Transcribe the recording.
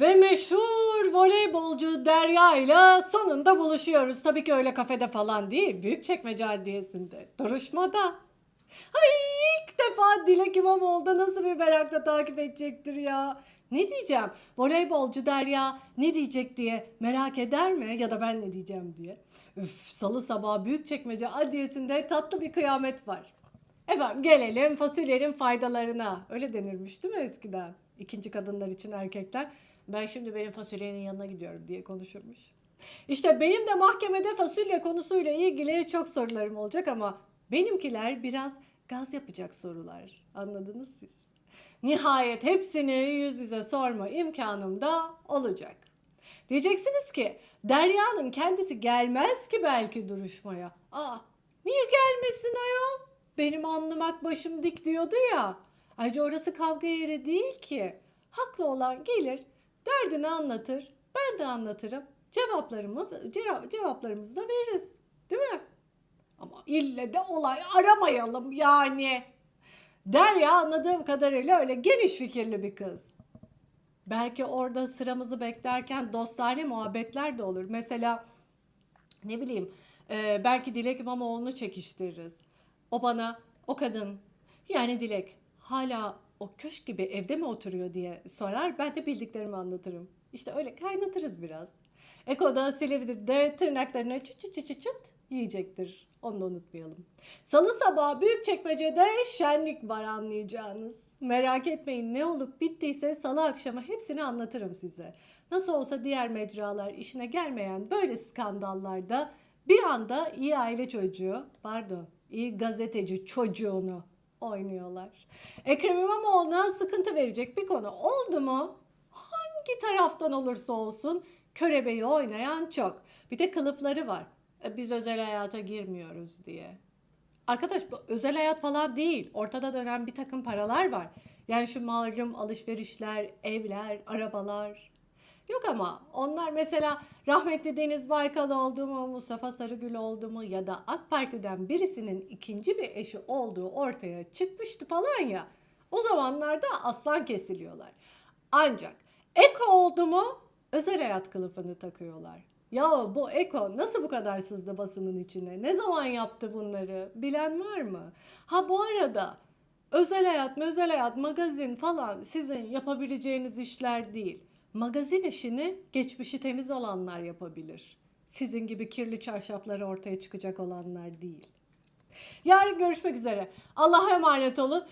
Ve meşhur voleybolcu Derya ile sonunda buluşuyoruz. Tabii ki öyle kafede falan değil. Büyükçekmece Adliyesi'nde. Duruşmada. Ay ilk defa Dilek İmamoğlu'da nasıl bir merakla takip edecektir ya. Ne diyeceğim? Voleybolcu Derya ne diyecek diye merak eder mi? Ya da ben ne diyeceğim diye. Üf, salı sabahı Büyükçekmece Adliyesi'nde tatlı bir kıyamet var. Efendim gelelim fasulyenin faydalarına. Öyle denirmiş değil mi eskiden? İkinci kadınlar için erkekler. Ben şimdi benim fasulyenin yanına gidiyorum diye konuşurmuş. İşte benim de mahkemede fasulye konusuyla ilgili çok sorularım olacak ama benimkiler biraz gaz yapacak sorular. Anladınız siz. Nihayet hepsini yüz yüze sorma imkanım da olacak. Diyeceksiniz ki Derya'nın kendisi gelmez ki belki duruşmaya. Aa niye gelmesin ayol? Benim anlamak başım dik diyordu ya. Ayrıca orası kavga yeri değil ki. Haklı olan gelir, derdini anlatır, ben de anlatırım. Cevaplarımı, cevap, cevaplarımızı da veririz. Değil mi? Ama ille de olay aramayalım yani. Derya anladığım kadarıyla öyle geniş fikirli bir kız. Belki orada sıramızı beklerken dostane muhabbetler de olur. Mesela ne bileyim belki Dilek İmamoğlu'nu çekiştiririz. O bana o kadın yani Dilek hala o köşk gibi evde mi oturuyor diye sorar. Ben de bildiklerimi anlatırım. İşte öyle kaynatırız biraz. Eko'da Silivri'de tırnaklarını çıt çıt çıt çıt yiyecektir. Onu da unutmayalım. Salı sabahı Büyükçekmece'de şenlik var anlayacağınız. Merak etmeyin ne olup bittiyse salı akşamı hepsini anlatırım size. Nasıl olsa diğer mecralar işine gelmeyen böyle skandallarda bir anda iyi aile çocuğu, pardon, gazeteci çocuğunu oynuyorlar. Ekrem İmamoğlu'na sıkıntı verecek bir konu oldu mu? Hangi taraftan olursa olsun körebeyi oynayan çok. Bir de kılıfları var. E, Biz özel hayata girmiyoruz diye. Arkadaş bu özel hayat falan değil. Ortada dönen bir takım paralar var. Yani şu malum alışverişler, evler, arabalar. Yok ama onlar mesela rahmetli Deniz Baykal oldu mu, Mustafa Sarıgül oldu mu ya da AK Parti'den birisinin ikinci bir eşi olduğu ortaya çıkmıştı falan ya. O zamanlarda aslan kesiliyorlar. Ancak Eko oldu mu özel hayat kılıfını takıyorlar. Ya bu Eko nasıl bu kadar sızdı basının içine? Ne zaman yaptı bunları? Bilen var mı? Ha bu arada özel hayat, özel hayat, magazin falan sizin yapabileceğiniz işler değil. Magazin işini geçmişi temiz olanlar yapabilir. Sizin gibi kirli çarşafları ortaya çıkacak olanlar değil. Yarın görüşmek üzere. Allah'a emanet olun.